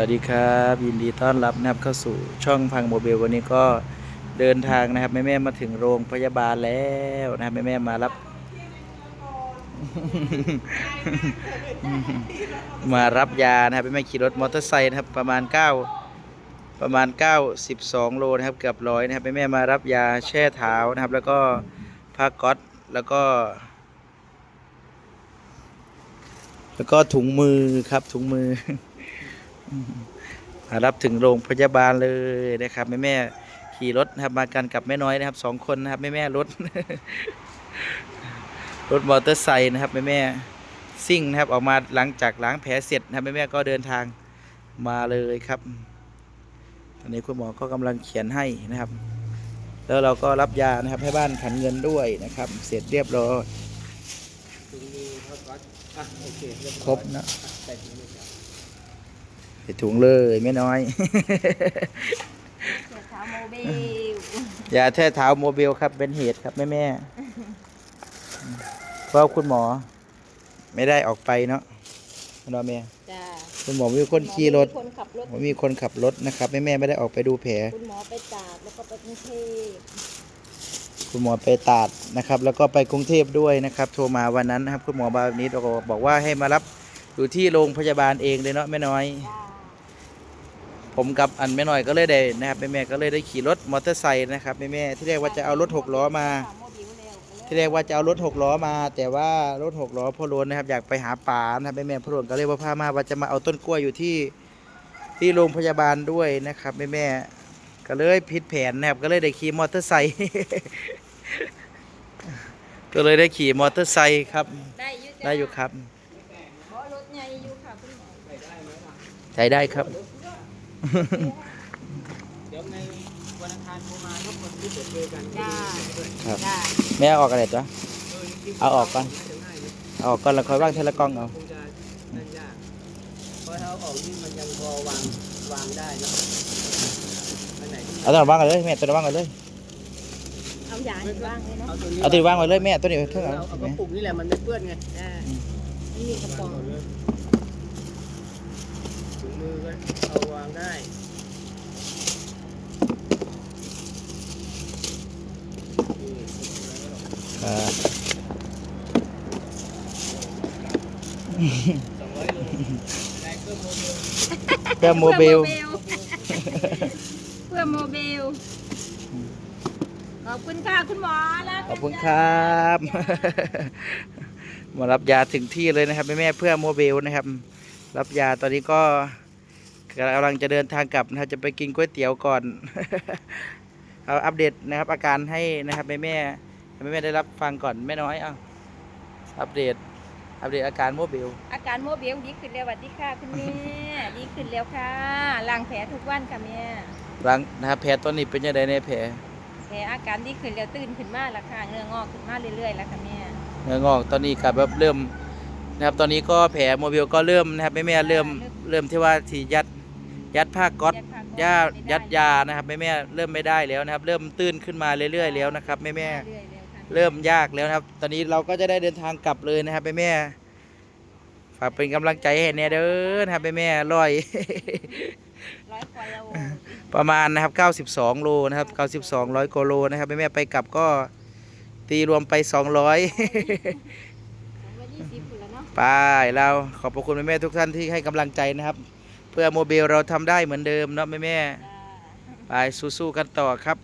วัสดีครับ ยินดีต้อนรับนะครับเข้าสู่ช่องพังโมเบลวันนี้ก็เดินทางนะครับแม่แม่มาถึงโรงพยาบาลแล้วนะครับแม่แม่มารับ มารับยานะครับแม่แม่ขี่รถมอเตอร์ไซค์นะครับประมาณ 9 ประมาณ9 12โลนะครับเกือบร้อยนะครับแม่แม่มารับยาแช่เท้านะครับ แล้วก็ผ้าก๊อตแล้วก็แล้วก็ถุงมือครับถุงมือ มารับถึงโรงพยาบาลเลยนะครับแม่แม่ขี่รถนะครับมากันกับแม่น้อยนะครับสองคนนะครับแม่แม่รถ รถมอเตอร์ไซค์นะครับแม่แม่ซิ่งนะครับออกมาหลังจากล้างแผลเสร็จนะครับแม่แม่ก็เดินทางมาเลยครับตอนนี้คุณหมอก็กำลังเขียนให้นะครับ แล้วเราก็รับยานะครับให้บ้านขันเงินด้วยนะครับ เสร็จเรียบร้อยครบนะ ใส่ถุงมือครับใส่ถุงเลยแม่น้อยเสียเท้าโมบิลยาแท้เท้าโมบิลครับ เป็นเหตุครับแม่แม่ๆเพราะคุณหมอ ไม่ได้ออกไปเนาะเนาะแม่จ้าคุณหมอมีคนขี่รถมีคนขับรถผมมีคนขับรถนะครับแม่แม่ๆไม่ได้ออกไปดูแผล คุณหมอไปตราดแล้วก็ไปกรุงเทพคุณหมอไปตราดนะครับ แล้วก็ไปกรุงเทพด้วยนะครับ โทรมาวันนั้นนะครับ คุณหมอมาแบบนี้เราก็บอกว่าให้มารับอยู่ที่โรงพยาบาลเองเลยเนาะแม่น้อยจ้า ผมกับอันแม่น้อยก็เลยได้นะครับแม่แม่ๆก็เลยได้ขี่รถมอเตอร์ไซค์นะครับแม่แม่ๆที่แรกว่าจะเอารถหกล้อมาโมบิลเร็วไปเลยที่แรกว่าจะเอารถหกล้อมา แต่ว่ารถหกล้อพ่อโลนนะครับอยากไปหาป่านะครับแม่แม่พ่อโลนก็เลยว่าพามาว่าจะมาเอาต้นกล้วยอยู่ที่ที่โรงพยาบาลด้วยนะครับแม่แม่ก็เลยผิดแผนนะครับก็เลยได้ขี่มอเตอร์ไซค์ก็เลยได้ขี่มอเตอร์ไซค์ครับ ได้อยุจ้าได้อยู่ครับเพราะรถใหญ่อยู่ค่ะคุณหมอใช้ได้ครับ เดี๋ยวในวันอังคารโทรมาทุกคนที่เจอเจอกันจ้าครับจ้าแม่เอาออกอะไรจ๊ะเออจริงๆเอาออกก่อนาจะง่ายนะเอาออกก่อนแล้วค่อยว่างเทละกล้องเอาคงจะนั่นยากเพราะถ้าเอาออกนี่มันยังพอวางวางได้นะอันไหนที่เอาตัวนั้นว่างกันเลยแม่ตัวนั้นว่างกันเลย เอาอย่างนี้บ้างเลยเนาะเอาตัวนี้เอาตัวนี้ว่างกันเลยแม่ตัวนี้เท่าไหร่เอาเอากระปุกนี่แหละมันไม่เปื้อนไงจ้าไม่มีกระป๋อง ถุงมือก็เอาวางได้นี่แล้วก็ครับสองร้อยโลได้เครื่องโมบิลเครื่องโมบิลเพื่อโมบิลขอบคุณค่ะคุณหมอแล้วขอบคุณครับมารับยาถึงที่เลยนะครับแม่แม่ๆเพื่อโมบิลนะครับ รับยาตอนนี้ก็กำลังจะเดินทางกลับนะครับจะไปกินก๋วยเตี๋ยวก่อน เอาอัปเดตนะครับ อาการให้นะครับแม่แม่ๆแม่แม่ๆได้รับฟังก่อนแม่น้อยเอาอัปเดตอัปเดตอาการโมบิลอาการโมบิลดีขึ้นแล้วสวัสดีค่ะคุณแม่ดีขึ้นแล้วค่ะล้างแผลทุกวันค่ะแม่หลังนะครับแผลตอนนี้เป็นยังไงในแผลแผลอาการดีขึ้นแล้วตื่นขึ้นมาแล้วค่ะเนื้องอกขึ้นมาเรื่อยๆแล้วค่ะแม่เนื้องอกตอนนี้กับแบบเริ่ม นะครับตอนนี้ก็แผลโมบิลก็เริ่มนะครับแม่แม่ๆเริ่มเริ่มที่ว่าที่ยัดยัดผ้าก๊อตย่ายัดยานะครับแม่แม่ๆเริ่มไม่ได้แล้วนะครับ เริ่มตื้นขึ้นมาเรื่อยๆแล้วนะครับแม่แม่เรื่อยๆแล้วค่ะๆเริ่มยากแล้วนะครับ ตอนนี้เราก็จะได้เดินทางกลับเลยนะครับแม่แม่ๆฝากเป็นกำลังใจให้แน่เด้อนะครับแม่แม่ๆร้อยร้อยกว่าโลประมาณนะครับ 92 โลนะครับ 92 ร้อยกว่าโลนะครับแม่แม่ๆไปกลับก็ตีรวมไป 200 ไปเราขอบพระคุณแม่แม่ๆทุกท่านที่ให้กำลังใจนะครับ เพื่อโมเบลเราทำได้เหมือนเดิมเนาะแม่แม่จ้าๆไปสู้ๆกันต่อครับ